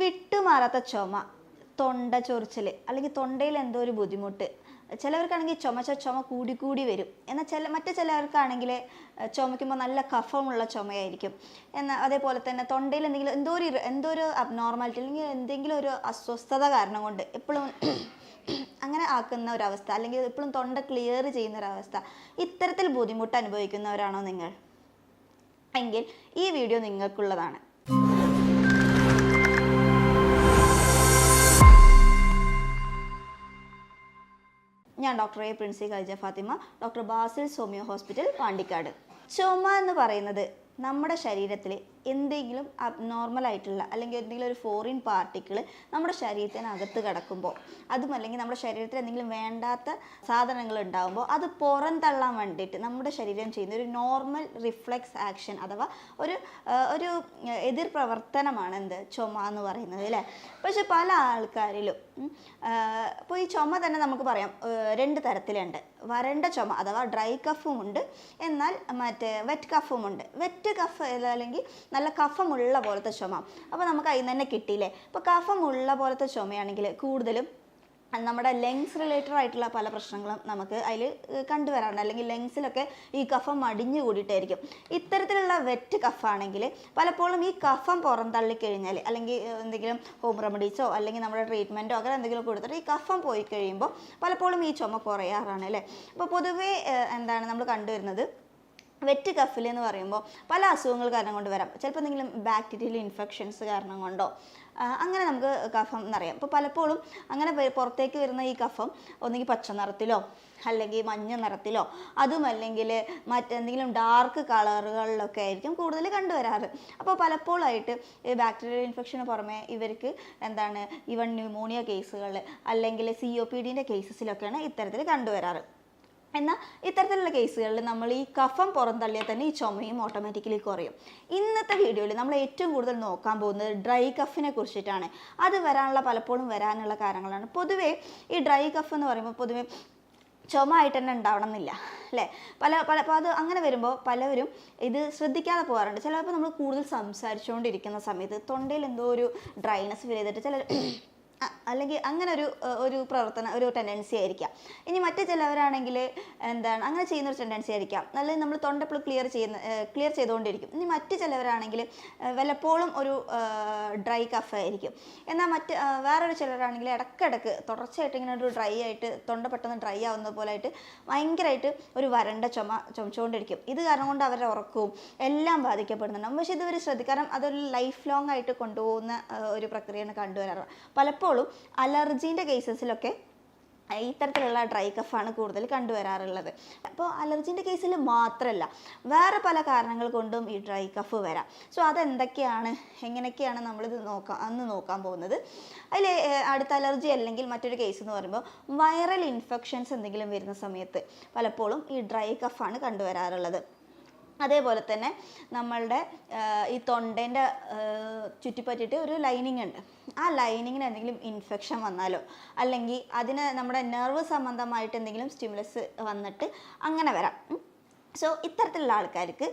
വിട്ടുമാറാത്ത ചുമ തൊണ്ട ചൊറിച്ചിൽ അല്ലെങ്കിൽ തൊണ്ടയിൽ എന്തോ ഒരു ബുദ്ധിമുട്ട്. ചിലവർക്കാണെങ്കിൽ ചുമച്ച ചുമ കൂടി കൂടി വരും. എന്നാൽ ചില മറ്റു ചിലവർക്കാണെങ്കിൽ ചുമയ്ക്കുമ്പോൾ നല്ല കഫമുള്ള ചുമയായിരിക്കും. എന്നാൽ അതേപോലെ തന്നെ തൊണ്ടയിൽ എന്തെങ്കിലും എന്തോ ഒരു എന്തോ ഒരു അബ്നോർമാലിറ്റി അല്ലെങ്കിൽ എന്തെങ്കിലും ഒരു അസ്വസ്ഥത കാരണം കൊണ്ട് എപ്പോഴും അങ്ങനെ ആക്കുന്ന ഒരവസ്ഥ അല്ലെങ്കിൽ എപ്പോഴും തൊണ്ട ക്ലിയർ ചെയ്യുന്ന ഒരവസ്ഥ ഇത്തരത്തിൽ ബുദ്ധിമുട്ട് അനുഭവിക്കുന്നവരാണോ നിങ്ങൾ? എങ്കിൽ ഈ വീഡിയോ നിങ്ങൾക്കുള്ളതാണ്. ഞാൻ doctor A Princy Khalja Fathima doctor Basil സോമിയോ hospital Pandikkad. ചുമ എന്ന് പറയുന്നത് നമ്മുടെ ശരീരത്തിൽ എന്തെങ്കിലും അബ്നോർമൽ ആയിട്ടുള്ള അല്ലെങ്കിൽ എന്തെങ്കിലും ഒരു ഫോറിൻ പാർട്ടിക്കിൾ നമ്മുടെ ശരീരത്തിനകത്ത് കിടക്കുമ്പോൾ അതും അല്ലെങ്കിൽ നമ്മുടെ ശരീരത്തിൽ എന്തെങ്കിലും വേണ്ടാത്ത സാധനങ്ങൾ ഉണ്ടാകുമ്പോൾ അത് പുറന്തള്ളാൻ വേണ്ടിയിട്ട് നമ്മുടെ ശരീരം ചെയ്യുന്ന ഒരു നോർമൽ റിഫ്ലെക്സ് ആക്ഷൻ അഥവാ ഒരു ഒരു എതിർ പ്രവർത്തനമാണ് എന്ത്? ചുമ എന്ന് പറയുന്നത് അല്ലേ? പക്ഷെ പല ആൾക്കാരിലും ഇപ്പോൾ ഈ ചുമ തന്നെ നമുക്ക് പറയാം രണ്ട് തരത്തിലുണ്ട്. വരണ്ട ചുമ അഥവാ ഡ്രൈ കഫും ഉണ്ട്. എന്നാൽ മറ്റേ വെറ്റ് കഫും ഉണ്ട്. വെറ്റ് കഫ് അല്ലെങ്കിൽ നല്ല കഫമുള്ള പോലത്തെ ചുമ. അപ്പോൾ നമുക്ക് അതിൽ തന്നെ കിട്ടിയില്ലേ? അപ്പോൾ കഫമുള്ള പോലത്തെ ചുമയാണെങ്കിൽ കൂടുതലും നമ്മുടെ ലങ്സ് റിലേറ്റഡ് ആയിട്ടുള്ള പല പ്രശ്നങ്ങളും നമുക്ക് അതിൽ കണ്ടുവരാറുണ്ട്. അല്ലെങ്കിൽ ലങ്സിലൊക്കെ ഈ കഫം മടിഞ്ഞു കൂടിയിട്ടായിരിക്കും. ഇത്തരത്തിലുള്ള വെറ്റ് കഫാണെങ്കിൽ പലപ്പോഴും ഈ കഫം പുറന്തള്ളിക്കഴിഞ്ഞാൽ അല്ലെങ്കിൽ എന്തെങ്കിലും ഹോം റെമഡീസോ അല്ലെങ്കിൽ നമ്മുടെ ട്രീറ്റ്മെന്റോ അങ്ങനെ എന്തെങ്കിലും കൊടുത്തിട്ട് ഈ കഫം പോയി കഴിയുമ്പോൾ പലപ്പോഴും ഈ ചുമ കുറയാറാണ് അല്ലേ? അപ്പോൾ പൊതുവേ എന്താണ് നമ്മൾ കണ്ടുവരുന്നത്? വെറ്റ് കഫിൽ എന്ന് പറയുമ്പോൾ പല അസുഖങ്ങൾ കാരണം കൊണ്ട് വരാം. ചിലപ്പോൾ എന്തെങ്കിലും ബാക്ടീരിയൽ ഇൻഫെക്ഷൻസ് കാരണം കൊണ്ടോ അങ്ങനെ നമുക്ക് കഫം എന്നറിയാം. അപ്പോൾ പലപ്പോഴും അങ്ങനെ പുറത്തേക്ക് വരുന്ന ഈ കഫം ഒന്നുകിൽ പച്ച നിറത്തിലോ അല്ലെങ്കിൽ മഞ്ഞ നിറത്തിലോ അതും അല്ലെങ്കിൽ മറ്റെന്തെങ്കിലും ഡാർക്ക് കളറുകളിലൊക്കെ ആയിരിക്കും കൂടുതൽ കണ്ടുവരാറ്. അപ്പോൾ പലപ്പോഴായിട്ട് ഈ ബാക്ടീരിയൽ ഇൻഫെക്ഷന് പുറമെ ഇവർക്ക് എന്താണ് ഇവൺ ന്യൂമോണിയ കേസുകൾ അല്ലെങ്കിൽ സി ഒ പി ഡിന്റെ കേസസിലൊക്കെയാണ് ഇത്തരത്തിൽ കണ്ടുവരാറ്. എന്നാൽ ഇത്തരത്തിലുള്ള കേസുകളിൽ നമ്മൾ ഈ കഫം പുറന്തള്ളിയാൽ തന്നെ ഈ ചുമയും ഓട്ടോമാറ്റിക്കലി കുറയും. ഇന്നത്തെ വീഡിയോയിൽ നമ്മൾ ഏറ്റവും കൂടുതൽ നോക്കാൻ പോകുന്നത് ഡ്രൈ കഫിനെ കുറിച്ചിട്ടാണ്. അത് വരാനുള്ള പലപ്പോഴും വരാനുള്ള കാരണങ്ങളാണ്. പൊതുവേ ഈ ഡ്രൈ കഫ് എന്ന് പറയുമ്പോൾ പൊതുവേ ചുമ ആയിട്ട് തന്നെ ഉണ്ടാവണം എന്നില്ല അല്ലേ? പല പല അപ്പോൾ അത് അങ്ങനെ വരുമ്പോൾ പലവരും ഇത് ശ്രദ്ധിക്കാതെ പോകാറുണ്ട്. ചിലപ്പോൾ നമ്മൾ കൂടുതൽ സംസാരിച്ചുകൊണ്ടിരിക്കുന്ന സമയത്ത് തൊണ്ടയിൽ എന്തോ ഒരു ഡ്രൈനെസ് ഫീൽ ചെയ്തിട്ട് ചില അല്ലെങ്കിൽ അങ്ങനെ ഒരു ഒരു പ്രവർത്തന ഒരു ടെൻഡൻസി ആയിരിക്കാം. ഇനി മറ്റു ചിലവരാണെങ്കിൽ എന്താണ് അങ്ങനെ ചെയ്യുന്ന ഒരു ടെൻഡൻസി ആയിരിക്കാം. അല്ലെങ്കിൽ നമ്മൾ തൊണ്ടപ്പോൾ ക്ലിയർ ചെയ്യുന്ന ക്ലിയർ ചെയ്തുകൊണ്ടിരിക്കും. ഇനി മറ്റു ചിലവരാണെങ്കിൽ വല്ലപ്പോഴും ഒരു ഡ്രൈ കഫ് ആയിരിക്കും. എന്നാൽ മറ്റ് വേറൊരു ചിലരാണെങ്കിൽ ഇടക്കിടക്ക് തുടർച്ചയായിട്ട് ഇങ്ങനെ ഒരു ഡ്രൈ ആയിട്ട് തൊണ്ട പെട്ടെന്ന് ഡ്രൈ ആവുന്ന പോലെ ആയിട്ട് ഭയങ്കരമായിട്ട് ഒരു വരണ്ട ചുമ ചുമച്ചുകൊണ്ടിരിക്കും. ഇത് കാരണം കൊണ്ട് അവരുടെ ഉറക്കവും എല്ലാം ബാധിക്കപ്പെടുന്നുണ്ടാവും. പക്ഷേ ഇതുവരെ ശ്രദ്ധിക്കണം അതൊരു ലൈഫ് ലോങ് ആയിട്ട് കൊണ്ടുപോകുന്ന ഒരു പ്രക്രിയയാണ് കണ്ടുവരാറ്. പലപ്പോഴും അലർജീന്റെ കേസസിലൊക്കെ ഇത്തരത്തിലുള്ള ഡ്രൈ കഫാണ് കൂടുതൽ കണ്ടുവരാറുള്ളത്. അപ്പോൾ അലർജീന്റെ കേസിൽ മാത്രമല്ല വേറെ പല കാരണങ്ങൾ കൊണ്ടും ഈ ഡ്രൈ കഫ് വരാം. സോ അതെന്തൊക്കെയാണ് എങ്ങനെയൊക്കെയാണ് നമ്മളിത് നോക്കാം അന്ന് നോക്കാൻ പോകുന്നത്? അതിൽ അടുത്ത അലർജി അല്ലെങ്കിൽ മറ്റൊരു കേസ് എന്ന് പറയുമ്പോൾ വൈറൽ ഇൻഫെക്ഷൻസ് എന്തെങ്കിലും വരുന്ന സമയത്ത് പലപ്പോഴും ഈ ഡ്രൈ കഫാണ് കണ്ടുവരാറുള്ളത്. അതേപോലെ തന്നെ നമ്മളുടെ ഈ തൊണ്ടേന്റെ ചുറ്റിപ്പറ്റിയിട്ട് ഒരു ലൈനിങ് ഉണ്ട്. ആ ലൈനിങ്ങിന് എന്തെങ്കിലും ഇൻഫെക്ഷൻ വന്നാലോ അല്ലെങ്കിൽ അതിന് നമ്മുടെ നെർവ് സംബന്ധമായിട്ട് എന്തെങ്കിലും സ്റ്റിമുലസ് വന്നിട്ട് അങ്ങനെ വരാം. സോ ഇത്തരത്തിലുള്ള ആൾക്കാർക്ക്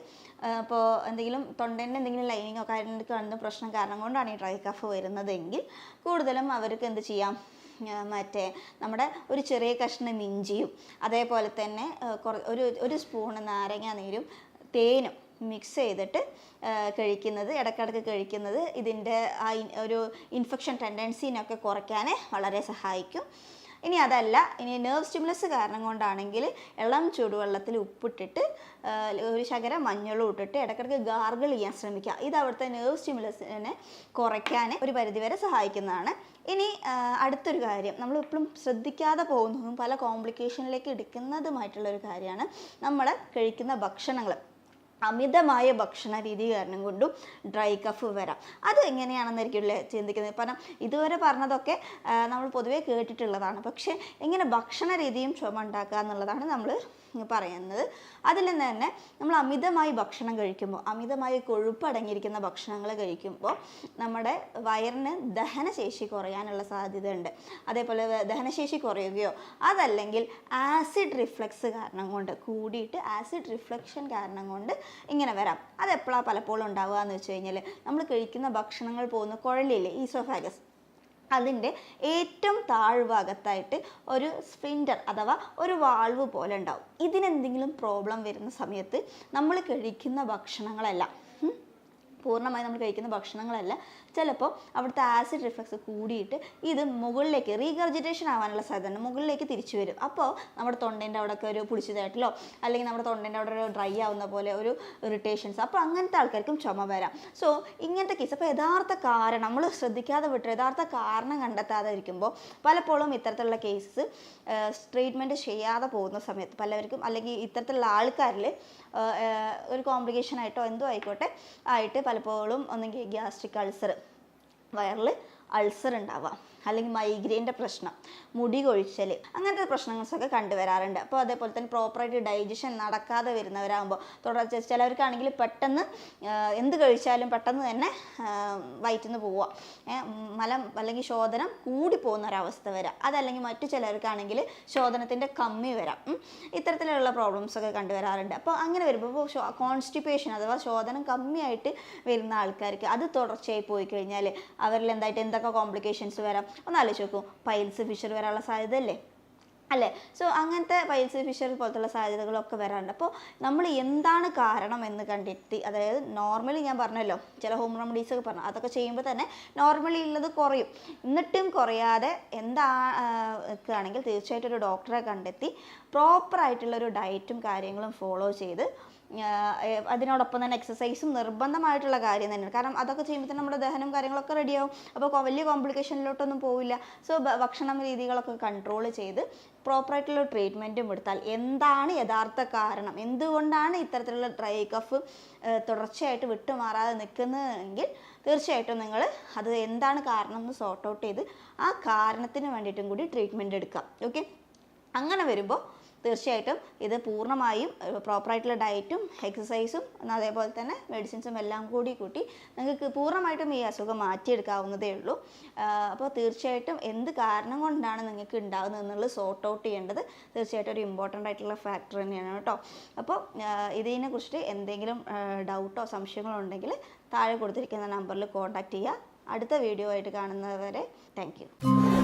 ഇപ്പോൾ എന്തെങ്കിലും തൊണ്ടേന്റെ എന്തെങ്കിലും ലൈനിങ് ഒക്കെ ആയിട്ട് കാണുന്ന പ്രശ്നം കാരണം കൊണ്ടാണ് ഈ ഡ്രൈ കഫ് വരുന്നതെങ്കിൽ കൂടുതലും അവർക്ക് എന്ത് ചെയ്യാം? മറ്റേ നമ്മുടെ ഒരു ചെറിയ കഷ്ണം ഇഞ്ചിയും അതേപോലെ തന്നെ ഒരു ഒരു സ്പൂണ് നാരങ്ങ നീരും തേനും മിക്സ് ചെയ്തിട്ട് കഴിക്കുന്നത് ഇടക്കിടക്ക് കഴിക്കുന്നത് ഇതിന്റെ ആ ഒരു ഇൻഫെക്ഷൻ ടെൻഡൻസിനൊക്കെ കുറയ്ക്കാൻ വളരെ സഹായിക്കും. ഇനി അതല്ല ഇനി നെർവ് സ്റ്റിമുലസ് കാരണം കൊണ്ടാണെങ്കിൽ ഇളം ചൂടുവെള്ളത്തിൽ ഉപ്പിട്ടിട്ട് ഒരു ശകരം മഞ്ഞളും ഇട്ടിട്ട് ഇടയ്ക്കിടയ്ക്ക് ഗാർഗിൾ ചെയ്യാൻ ശ്രമിക്കുക. ഇത് അവിടുത്തെ നെർവ് സ്റ്റിമുലസിനെ കുറയ്ക്കാൻ ഒരു പരിധിവരെ സഹായിക്കുന്നതാണ്. ഇനി അടുത്തൊരു കാര്യം. നമ്മൾ എപ്പോഴും ശ്രദ്ധിക്കാതെ പോകുന്നതും പല കോംപ്ലിക്കേഷനിലേക്ക് എടുക്കുന്നതുമായിട്ടുള്ള ഒരു കാര്യമാണ് നമ്മൾ കഴിക്കുന്ന ഭക്ഷണങ്ങൾ അമിതമായ ഭക്ഷണ രീതി കാരണം കൊണ്ടും ഡ്രൈ കഫ് വരാം. അത് എങ്ങനെയാണെന്നായിരിക്കുമല്ലേ ചിന്തിക്കുന്നത്? കാരണം ഇതുവരെ പറഞ്ഞതൊക്കെ നമ്മൾ പൊതുവേ കേട്ടിട്ടുള്ളതാണ്. പക്ഷേ എങ്ങനെ ഭക്ഷണ രീതിയും ചുമ ഉണ്ടാക്കുക എന്നുള്ളതാണ് നമ്മൾ പറയുന്നത്. അതിൽ നിന്ന് തന്നെ നമ്മൾ അമിതമായി ഭക്ഷണം കഴിക്കുമ്പോൾ അമിതമായി കൊഴുപ്പ് അടങ്ങിയിരിക്കുന്ന ഭക്ഷണങ്ങൾ കഴിക്കുമ്പോൾ നമ്മുടെ വയറിന് ദഹനശേഷി കുറയാനുള്ള സാധ്യത ഉണ്ട് അതേപോലെ ദഹനശേഷി കുറയുകയോ അതല്ലെങ്കിൽ ആസിഡ് റിഫ്ലക്സ് കാരണം കൊണ്ട് കൂടിയിട്ട് ആസിഡ് റിഫ്ലക്ഷൻ കാരണം കൊണ്ട് ഇങ്ങനെ വരാം. അതെപ്പോഴാണ് പലപ്പോഴും ഉണ്ടാവുക എന്ന് വെച്ച് കഴിഞ്ഞാൽ നമ്മൾ കഴിക്കുന്ന ഭക്ഷണങ്ങൾ പോകുന്ന കുഴലില്ലേ ഈസോഫാഗസ്? അതിന്റെ ഏറ്റവും താഴ്ഭാഗത്തായിട്ട് ഒരു സ്പ്രിന്റർ അഥവാ ഒരു വാൾവ് പോലെ ഉണ്ടാവും. ഇതിനെന്തെങ്കിലും പ്രോബ്ലം വരുന്ന സമയത്ത് നമ്മൾ കഴിക്കുന്ന ഭക്ഷണങ്ങളെല്ലാം പൂർണമായി നമ്മൾ കഴിക്കുന്ന ഭക്ഷണങ്ങളല്ല. ചിലപ്പോൾ അവിടുത്തെ ആസിഡ് റിഫ്ലക്സ് കൂടിയിട്ട് ഇത് മുകളിലേക്ക് റീഗർജിറ്റേഷൻ ആവാനുള്ള സാധ്യത മുകളിലേക്ക് തിരിച്ചു വരും. അപ്പോൾ നമ്മുടെ തൊണ്ടേന്റെ അവിടെയൊക്കെ ഒരു പുളിച്ചതായിട്ടിലോ അല്ലെങ്കിൽ നമ്മുടെ തൊണ്ടേന്റെ അവിടെ ഒരു ഡ്രൈ ആവുന്ന പോലെ ഒരു ഇറിറ്റേഷൻസ് അപ്പോൾ അങ്ങനത്തെ ആൾക്കാർക്കും ചുമ വരാം. സോ ഇങ്ങനത്തെ കേസ് അപ്പോൾ യഥാർത്ഥ കാരണം നമ്മൾ ശ്രദ്ധിക്കാതെ വിട്ട് യഥാർത്ഥ കാരണം കണ്ടെത്താതെ ഇരിക്കുമ്പോൾ പലപ്പോഴും ഇത്തരത്തിലുള്ള കേസസ് ട്രീറ്റ്മെന്റ് ചെയ്യാതെ പോകുന്ന സമയത്ത് പലവർക്കും അല്ലെങ്കിൽ ഇത്തരത്തിലുള്ള ആൾക്കാരിൽ ഒരു കോംപ്ലിക്കേഷൻ ആയിട്ടോ എന്തോ ആയിക്കോട്ടെ ആയിട്ട് പലപ്പോഴും ഒന്നെങ്കിൽ ഗ്യാസ്ട്രിക് അൾസർ വയറിൽ അൾസർ ഉണ്ടാവുക അല്ലെങ്കിൽ മൈഗ്രെയിന്റെ പ്രശ്നം മുടി കൊഴിച്ചൽ അങ്ങനത്തെ പ്രശ്നങ്ങളൊക്കെ കണ്ടുവരാറുണ്ട്. അപ്പോൾ അതേപോലെ തന്നെ പ്രോപ്പറായിട്ട് ഡൈജഷൻ നടക്കാതെ വരുന്നവരാകുമ്പോൾ തുടർച്ച ചിലവർക്കാണെങ്കിൽ പെട്ടെന്ന് എന്ത് കഴിച്ചാലും പെട്ടെന്ന് തന്നെ വയറ്റിൽ നിന്ന് പോവുക. മലം അല്ലെങ്കിൽ ശോധനം കൂടി പോകുന്ന ഒരവസ്ഥ വരാം. അതല്ലെങ്കിൽ മറ്റു ചിലർക്കാണെങ്കിൽ ശോധനത്തിന്റെ കമ്മി വരാം. ഇത്തരത്തിലുള്ള പ്രോബ്ലംസൊക്കെ കണ്ടുവരാറുണ്ട്. അപ്പോൾ അങ്ങനെ വരുമ്പോൾ കോൺസ്റ്റിപ്പേഷൻ അഥവാ ശോധനം കമ്മിയായിട്ട് വരുന്ന ആൾക്കാർക്ക് അത് തുടർച്ചയായി പോയി കഴിഞ്ഞാൽ അവരിൽ എന്തായിട്ട് എന്തൊക്കെ കോംപ്ലിക്കേഷൻസ് വരാം? ഒന്ന് ആലോചിച്ച് നോക്കൂ. പൈൽസ് ഫിഷർ വരാനുള്ള സാധ്യത അല്ലേ? സോ അങ്ങനത്തെ പൈൽസ് ഫിഷർ പോലത്തുള്ള സാധ്യതകളൊക്കെ വരാറുണ്ട്. അപ്പോൾ നമ്മൾ എന്താണ് കാരണം എന്ന് കണ്ടെത്തി അതായത് നോർമലി ഞാൻ പറഞ്ഞല്ലോ ചില ഹോം റെമഡീസ് ഒക്കെ പറഞ്ഞു. അതൊക്കെ ചെയ്യുമ്പോൾ തന്നെ നോർമലി ഉള്ളത് കുറയും. എന്നിട്ടും കുറയാതെ എന്താ ആണെങ്കിൽ തീർച്ചയായിട്ടും ഒരു ഡോക്ടറെ കണ്ടെത്തി പ്രോപ്പറായിട്ടുള്ളൊരു ഡയറ്റും കാര്യങ്ങളും ഫോളോ ചെയ്ത് അതിനോടൊപ്പം തന്നെ എക്സസൈസും നിർബന്ധമായിട്ടുള്ള കാര്യം തന്നെയാണ്. കാരണം അതൊക്കെ ചെയ്യുമ്പോൾ തന്നെ നമ്മുടെ ദഹനം കാര്യങ്ങളൊക്കെ റെഡിയാവും അപ്പോൾ വലിയ കോംപ്ലിക്കേഷനിലോട്ടൊന്നും പോവില്ല. സോ ഭക്ഷണം രീതികളൊക്കെ കൺട്രോൾ ചെയ്ത് പ്രോപ്പറായിട്ടുള്ള ട്രീറ്റ്മെന്റും എടുത്താൽ എന്താണ് യഥാർത്ഥ കാരണം? എന്തുകൊണ്ടാണ് ഇത്തരത്തിലുള്ള ഡ്രൈ കഫ് തുടർച്ചയായിട്ട് വിട്ടുമാറാതെ നിൽക്കുന്നതെങ്കിൽ തീർച്ചയായിട്ടും നിങ്ങൾ അത് എന്താണ് കാരണം എന്ന് സോർട്ട് ഔട്ട് ചെയ്ത് ആ കാരണത്തിന് വേണ്ടിയിട്ടും കൂടി ട്രീറ്റ്മെന്റ് എടുക്കാം. ഓക്കെ അങ്ങനെ വരുമ്പോൾ തീർച്ചയായിട്ടും ഇത് പൂർണമായും പ്രോപ്പറായിട്ടുള്ള ഡയറ്റും എക്സസൈസും അതേപോലെ തന്നെ മെഡിസിൻസും എല്ലാം കൂടി കൂട്ടി നിങ്ങൾക്ക് പൂർണമായിട്ടും ഈ അസുഖം മാറ്റിയെടുക്കാവുന്നതേ ഉള്ളൂ. അപ്പോൾ തീർച്ചയായിട്ടും എന്ത് കാരണം കൊണ്ടാണ് നിങ്ങൾക്ക് ഉണ്ടാകുന്നത് എന്നുള്ളത് സോർട്ട് ഔട്ട് ചെയ്യേണ്ടത് തീർച്ചയായിട്ടും ഒരു ഇമ്പോർട്ടന്റ് ആയിട്ടുള്ള ഫാക്ടർ തന്നെയാണ് കേട്ടോ. അപ്പോൾ ഇതിനെ കുറിച്ചിട്ട് എന്തെങ്കിലും ഡൗട്ടോ സംശയങ്ങളോ ഉണ്ടെങ്കിൽ താഴെ കൊടുത്തിരിക്കുന്ന നമ്പറിൽ കോൺടാക്റ്റ് ചെയ്യുക. അടുത്ത വീഡിയോ ആയിട്ട് കാണുന്നവരെ താങ്ക്